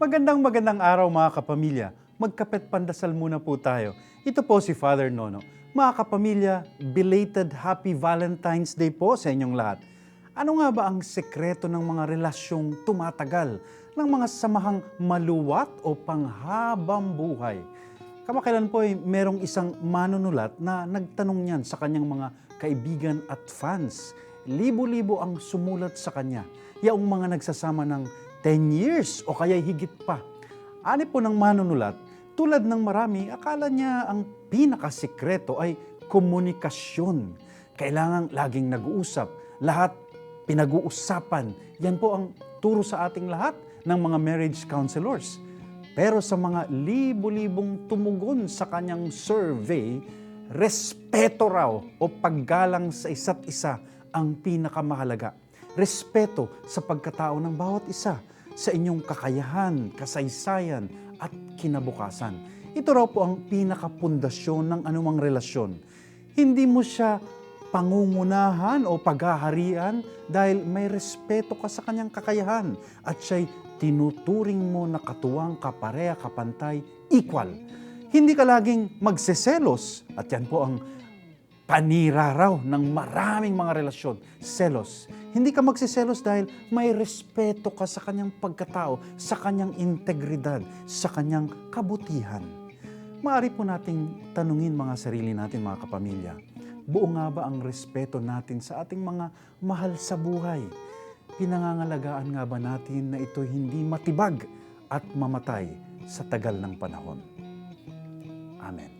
Magandang magandang araw mga kapamilya. Magkapet pandasal muna po tayo. Ito po si Father Nono. Mga kapamilya, belated Happy Valentine's Day po sa inyong lahat. Ano nga ba ang sekreto ng mga relasyong tumatagal, ng mga samahang maluwat o panghabang buhay? Kamakailan po ay merong isang manunulat na nagtanong niyan sa kanyang mga kaibigan at fans. Libo-libo ang sumulat sa kanya. Yaong mga nagsasama ng 10 years o kaya higit pa. Ani po ng manunulat, tulad ng marami, akala niya ang pinakasikreto ay komunikasyon. Kailangang laging nag-uusap, lahat pinag-uusapan. Yan po ang turo sa ating lahat ng mga marriage counselors. Pero sa mga libo-libong tumugon sa kanyang survey, respeto raw o paggalang sa isa't isa ang pinakamahalaga. Respeto sa pagkatao ng bawat isa, sa inyong kakayahan, kasaysayan at kinabukasan. Ito raw po ang pinakapundasyon ng anumang relasyon. Hindi mo siya pangungunahan o paghaharian dahil may respeto ka sa kanyang kakayahan at siya'y tinuturing mo na katuwang kapareha, kapantay, equal. Hindi ka laging magseselos at yan po ang panira raw ng maraming mga relasyon, selos. Hindi ka magsiselos dahil may respeto ka sa kanyang pagkatao, sa kanyang integridad, sa kanyang kabutihan. Maari po nating tanungin mga sarili natin mga kapamilya, buo nga ba ang respeto natin sa ating mga mahal sa buhay? Pinangangalagaan nga ba natin na ito hindi matibag at mamatay sa tagal ng panahon? Amen.